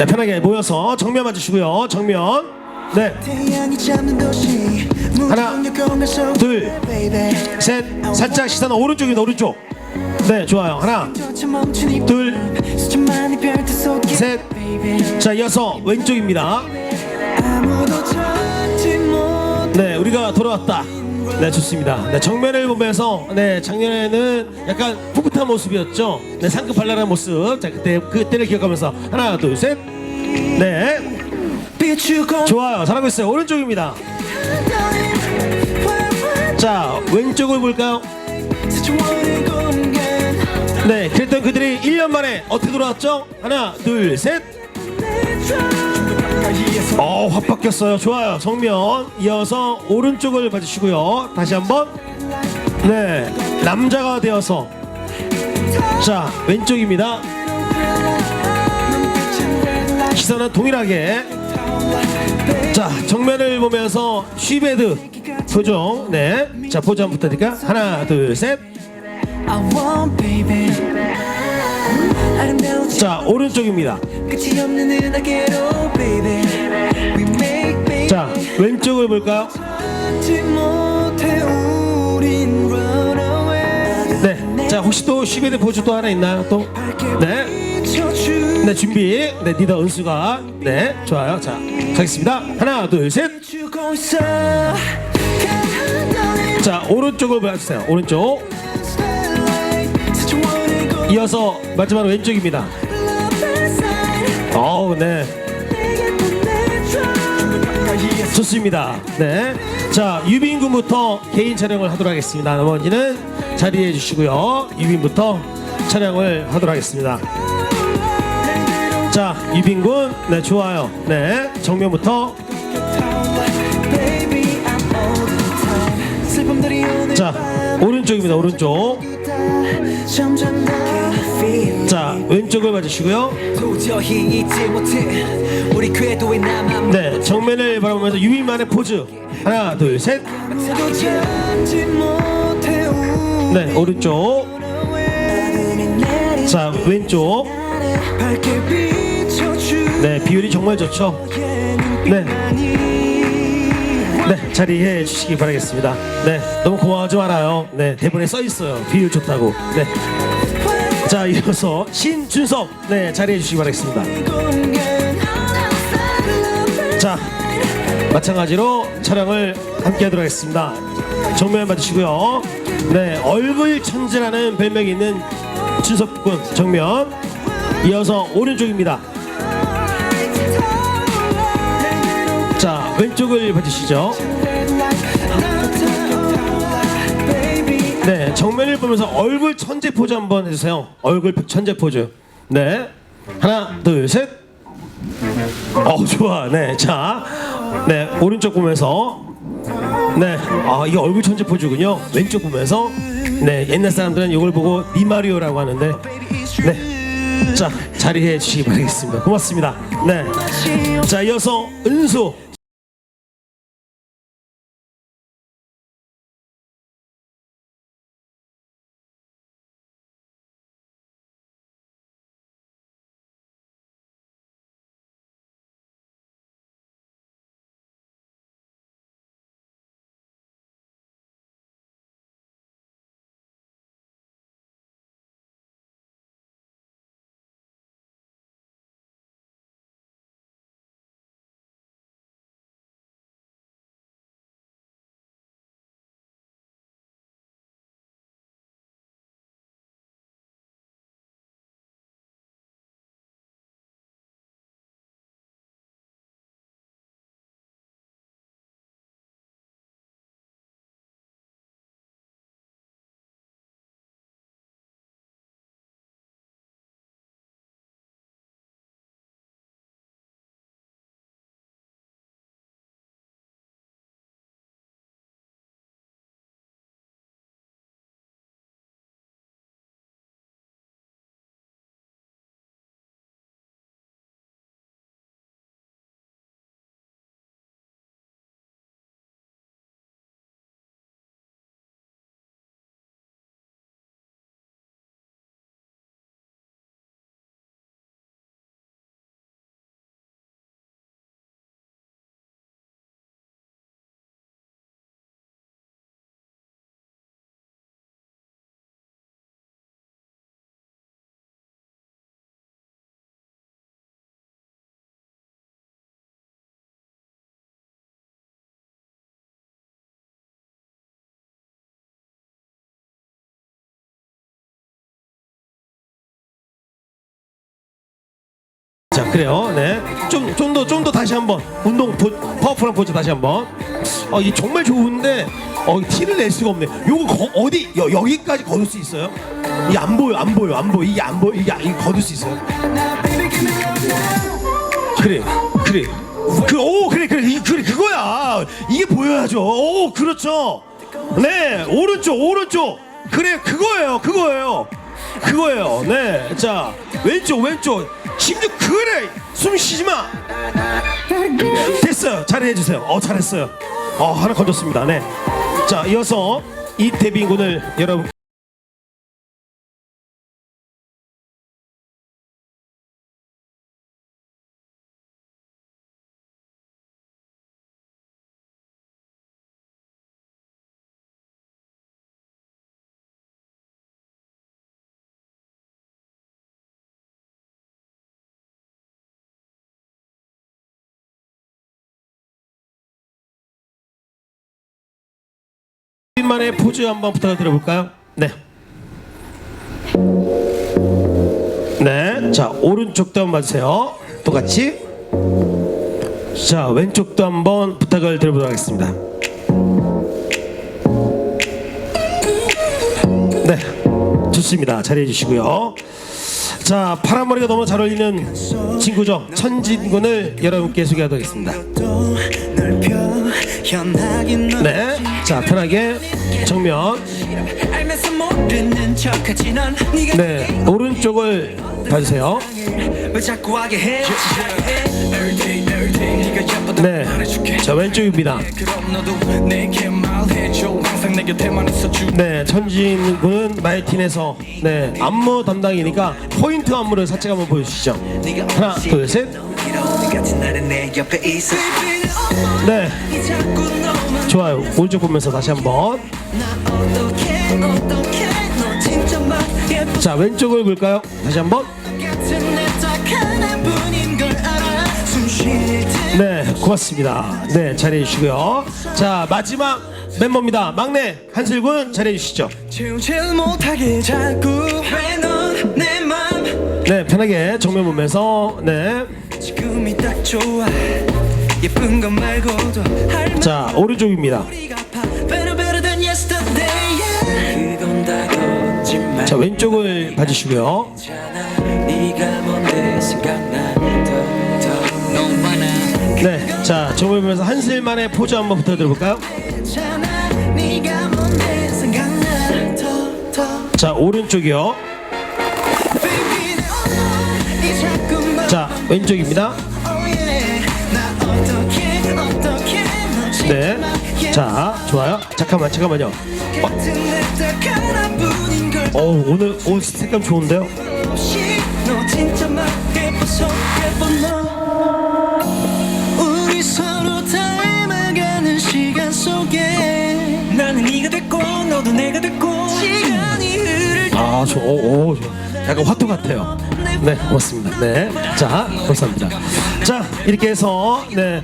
네, 편하게 모여서 정면 맞으시고요. 정면. 네, 하나, 둘, 셋. 살짝 시선 오른쪽입니다. 오른쪽. 네, 좋아요. 하나, 둘, 셋. 자, 이어서 왼쪽입니다. 네, 우리가 돌아왔다. 네, 좋습니다. 네, 정면을 보면서 네, 작년에는 약간 풋풋한 모습이었죠. 네, 상급 발랄한 모습. 자, 그때 그때를 기억하면서 하나, 둘, 셋. 네, 좋아요. 잘하고 있어요. 오른쪽입니다. 자, 왼쪽을 볼까요? 네, 그랬던 그들이 1년 만에 어떻게 돌아왔죠? 하나, 둘, 셋. 어, 확 바뀌었어요. 좋아요. 정면 이어서 오른쪽을 봐주시고요. 다시 한번. 네, 남자가 되어서 자 왼쪽입니다. 시선은 동일하게. 자 정면을 보면서 쉬베드 표정. 네, 자 포즈 한번 부탁드릴까? 하나, 둘, 셋. I want baby 아름다운 자 오른쪽입니다. 자 왼쪽을 볼까요? 네. 자 혹시 또 쉬베드 포즈 또 하나 있나요? 또? 네. 네 준비. 네 리더 은수가. 네 좋아요. 자 가겠습니다. 하나, 둘, 셋. 자 오른쪽을 봐주세요. 오른쪽. 이어서 마지막 왼쪽입니다. 어우 네 좋습니다. 네. 자 유빈군부터 개인 촬영을 하도록 하겠습니다. 나머지는 자리해 주시고요. 유빈부터 촬영을 하도록 하겠습니다. 자 유빈군 네 좋아요. 네 정면부터 자 오른쪽입니다. 오른쪽. 자 왼쪽을 남아 네 정면을 바라보면서 유빈만의 포즈 하나 둘 셋. 아무도 찾지 못해 우리 네 오른쪽. 자 왼쪽. 네 비율이 정말 좋죠. 네. 네 자리해 주시기 바라겠습니다. 네 너무 고마워하지 말아요. 네 대본에 써 있어요. 비율 좋다고. 네. 자 이어서 신준섭 네 자리해 주시기 바라겠습니다. 자 마찬가지로 촬영을 함께 하도록 하겠습니다. 정면 봐주시고요. 네 얼굴 천재라는 별명이 있는 준섭군 정면. 이어서 오른쪽입니다. 왼쪽을 봐주시죠. 네 정면을 보면서 얼굴 천재 포즈 한번 해주세요. 얼굴 천재 포즈. 네 하나 둘 셋. 어 좋아. 네 자. 네 오른쪽 보면서 네, 아 이게 얼굴 천재 포즈군요. 왼쪽 보면서 네 옛날 사람들은 이걸 보고 니마리오라고 하는데 네, 자 자리해 주시기 바라겠습니다. 고맙습니다. 네, 자 이어서 은수 자 그래요. 네. 좀 좀 더 좀 더 다시 한번 운동 보, 파워풀한 포즈 다시 한번. 어, 이 정말 좋은데 어, 티를 낼 수가 없네. 요거 거, 어디 여, 여기까지 거둘 수 있어요? 이안 보여 안 보여 안 보여 이게 안 보여 이게 안- 이게 거둘 수 있어요? 그래 그래 그 오 그래 그래 이 그래 그거야 이게 보여야죠 오 그렇죠 네 오른쪽 오른쪽 그래 그거예요 그거예요 그거예요 네자 왼쪽 왼쪽 심지어 그래. 숨 쉬지 마. 됐어요. 잘해 주세요. 어 잘했어요. 어 하나 건졌습니다. 네자 이어서 이태빈군을 여러분 만의 포즈 한번 부탁을 드려 볼까요? 네. 네. 자, 오른쪽도 한번 봐주세요. 똑같이. 자, 왼쪽도 한번 부탁을 드려보도록 하겠습니다. 네. 좋습니다. 자리해 주시고요. 자, 파란 머리가 너무 잘 어울리는 친구죠. 천진군을 여러분께 소개하도록 하겠습니다. 네. 자, 편하게 정면. 네, 오른쪽을 봐주세요. 네, 자 왼쪽입니다. 네, 천진 군은 마이틴에서 네 안무 담당이니까 포인트 안무를 살짝 한번 보여주시죠. 하나, 둘, 셋. 네, 좋아요. 오른쪽 보면서 다시 한번. 자 왼쪽을 볼까요? 다시 한번. 네, 고맙습니다. 네, 잘해 주시고요. 자 마지막 멤버입니다. 막내 한슬군 잘해 주시죠. 네, 편하게 정면 보면서 네. 자 오른쪽입니다. 자 왼쪽을 봐주시고요. 네, 자 정면 보면서 한슬만의 포즈 한번 부탁드려볼까요? 자 오른쪽이요. 왼쪽입니다. 네. 막자 좋아요. 잠깐만 잠깐만요. 걸어 오늘 옷 색감 좋은데요? 아, 저, 오, 오, 저, 약간 화투 같아요. 네, 고맙습니다. 네. 자, 감사합니다. 자, 이렇게 해서, 네.